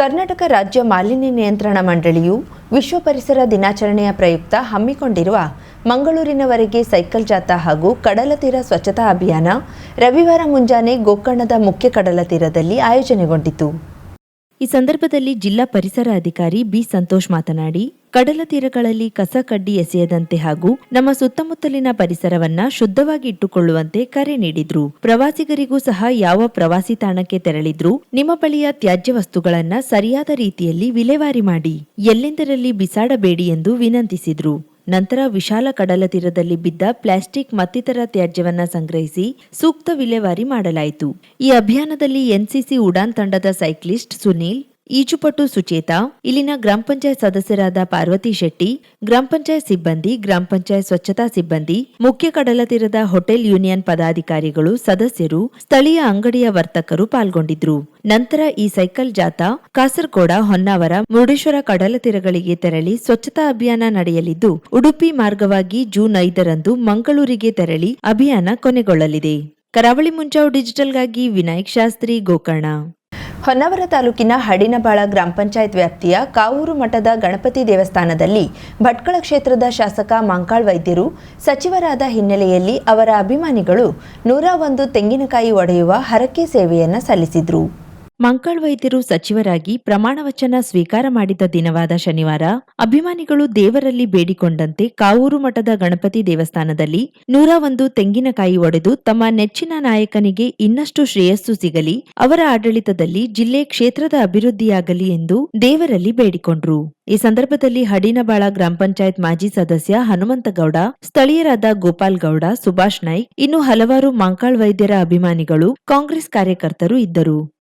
ಕರ್ನಾಟಕ ರಾಜ್ಯ ಮಾಲಿನ್ಯ ನಿಯಂತ್ರಣ ಮಂಡಳಿಯು ವಿಶ್ವ ಪರಿಸರ ದಿನಾಚರಣೆಯ ಪ್ರಯುಕ್ತ ಹಮ್ಮಿಕೊಂಡಿರುವ ಮಂಗಳೂರಿನವರೆಗೆ ಸೈಕಲ್ ಜಾಥಾ ಹಾಗೂ ಕಡಲ ತೀರ ಸ್ವಚ್ಛತಾ ಅಭಿಯಾನ ರವಿವಾರ ಮುಂಜಾನೆ ಗೋಕರ್ಣದ ಮುಖ್ಯ ಕಡಲ ತೀರದಲ್ಲಿ ಆಯೋಜನೆಗೊಂಡಿತು. ಈ ಸಂದರ್ಭದಲ್ಲಿ ಜಿಲ್ಲಾ ಪರಿಸರ ಅಧಿಕಾರಿ ಬಿ ಸಂತೋಷ್ ಮಾತನಾಡಿ, ಕಡಲ ತೀರಗಳಲ್ಲಿ ಕಸ ಕಡ್ಡಿ ಎಸೆಯದಂತೆ ಹಾಗೂ ನಮ್ಮ ಸುತ್ತಮುತ್ತಲಿನ ಪರಿಸರವನ್ನ ಶುದ್ಧವಾಗಿ ಇಟ್ಟುಕೊಳ್ಳುವಂತೆ ಕರೆ ನೀಡಿದ್ರು. ಪ್ರವಾಸಿಗರಿಗೂ ಸಹ ಯಾವ ಪ್ರವಾಸಿ ತಾಣಕ್ಕೆ ತೆರಳಿದ್ರು ನಿಮ್ಮ ಬಳಿಯ ತ್ಯಾಜ್ಯ ವಸ್ತುಗಳನ್ನ ಸರಿಯಾದ ರೀತಿಯಲ್ಲಿ ವಿಲೇವಾರಿ ಮಾಡಿ, ಎಲ್ಲೆಂದರಲ್ಲಿ ಬಿಸಾಡಬೇಡಿ ಎಂದು ವಿನಂತಿಸಿದ್ರು. ನಂತರ ವಿಶಾಲ ಕಡಲ ತೀರದಲ್ಲಿ ಬಿದ್ದ ಪ್ಲಾಸ್ಟಿಕ್ ಮತ್ತಿತರ ತ್ಯಾಜ್ಯವನ್ನ ಸಂಗ್ರಹಿಸಿ ಸೂಕ್ತ ವಿಲೇವಾರಿ ಮಾಡಲಾಯಿತು. ಈ ಅಭಿಯಾನದಲ್ಲಿ ಎನ್ಸಿಸಿ ಉಡಾನ್ ತಂಡದ ಸೈಕ್ಲಿಸ್ಟ್ ಸುನೀಲ್ ಈಜುಪಟು ಸುಚೇತ, ಇಲ್ಲಿನ ಗ್ರಾಮ ಪಂಚಾಯತ್ ಸದಸ್ಯರಾದ ಪಾರ್ವತಿ ಶೆಟ್ಟಿ, ಗ್ರಾಮ ಪಂಚಾಯತ್ ಸಿಬ್ಬಂದಿ, ಗ್ರಾಮ ಪಂಚಾಯತ್ ಸ್ವಚ್ಛತಾ ಸಿಬ್ಬಂದಿ, ಮುಖ್ಯ ಕಡಲ ತೀರದ ಹೋಟೆಲ್ ಯೂನಿಯನ್ ಪದಾಧಿಕಾರಿಗಳು, ಸದಸ್ಯರು, ಸ್ಥಳೀಯ ಅಂಗಡಿಯ ವರ್ತಕರು ಪಾಲ್ಗೊಂಡಿದ್ರು. ನಂತರ ಈ ಸೈಕಲ್ ಜಾಥಾ ಕಾಸರಗೋಡ ಹೊನ್ನಾವರ ಮುರುಡೇಶ್ವರ ಕಡಲ ತೀರಗಳಿಗೆ ತೆರಳಿ ಸ್ವಚ್ಛತಾ ಅಭಿಯಾನ ನಡೆಯಲಿದ್ದು, ಉಡುಪಿ ಮಾರ್ಗವಾಗಿ ಜೂನ್ ಐದರಂದು ಮಂಗಳೂರಿಗೆ ತೆರಳಿ ಅಭಿಯಾನ ಕೊನೆಗೊಳ್ಳಲಿದೆ. ಕರಾವಳಿ ಮುಂಚಾವ್ ಡಿಜಿಟಲ್ಗಾಗಿ ವಿನಾಯಕ್ ಶಾಸ್ತ್ರಿ ಗೋಕರ್ಣ. ಹೊನ್ನಾವರ ತಾಲೂಕಿನ ಹಡಿನಬಾಳ ಗ್ರಾಮ ಪಂಚಾಯತ್ ವ್ಯಾಪ್ತಿಯ ಕಾವೂರು ಮಠದ ಗಣಪತಿ ದೇವಸ್ಥಾನದಲ್ಲಿ ಭಟ್ಕಳ ಕ್ಷೇತ್ರದ ಶಾಸಕ ಮಾಂಕಾಳ್ ವೈದ್ಯರು ಸಚಿವರಾದ ಹಿನ್ನೆಲೆಯಲ್ಲಿ ಅವರ ಅಭಿಮಾನಿಗಳು ನೂರ ಒಂದು ತೆಂಗಿನಕಾಯಿ ಒಡೆಯುವ ಹರಕೆ ಸೇವೆಯನ್ನು ಸಲ್ಲಿಸಿದ್ರು. ಮಂಕಾಳ್ ವೈದ್ಯರು ಸಚಿವರಾಗಿ ಪ್ರಮಾಣ ವಚನ ಸ್ವೀಕಾರ ಮಾಡಿದ ದಿನವಾದ ಶನಿವಾರ ಅಭಿಮಾನಿಗಳು ದೇವರಲ್ಲಿ ಬೇಡಿಕೊಂಡಂತೆ ಕಾವೂರು ಮಠದ ಗಣಪತಿ ದೇವಸ್ಥಾನದಲ್ಲಿ ನೂರ ಒಂದು ತೆಂಗಿನಕಾಯಿ ಒಡೆದು ತಮ್ಮ ನೆಚ್ಚಿನ ನಾಯಕನಿಗೆ ಇನ್ನಷ್ಟು ಶ್ರೇಯಸ್ಸು ಸಿಗಲಿ, ಅವರ ಆಡಳಿತದಲ್ಲಿ ಜಿಲ್ಲೆ ಕ್ಷೇತ್ರದ ಅಭಿವೃದ್ಧಿಯಾಗಲಿ ಎಂದು ದೇವರಲ್ಲಿ ಬೇಡಿಕೊಂಡ್ರು. ಈ ಸಂದರ್ಭದಲ್ಲಿ ಹಡಿನಬಾಳ ಗ್ರಾಮ ಪಂಚಾಯತ್ ಮಾಜಿ ಸದಸ್ಯ ಹನುಮಂತಗೌಡ, ಸ್ಥಳೀಯರಾದ ಗೋಪಾಲ್ ಗೌಡ ಸುಭಾಷ್ ನಾಯ್ಕ್, ಇನ್ನು ಹಲವಾರು ಮಂಕಾಳ್ ವೈದ್ಯರ ಅಭಿಮಾನಿಗಳು ಕಾಂಗ್ರೆಸ್ ಕಾರ್ಯಕರ್ತರು ಇದ್ದರು.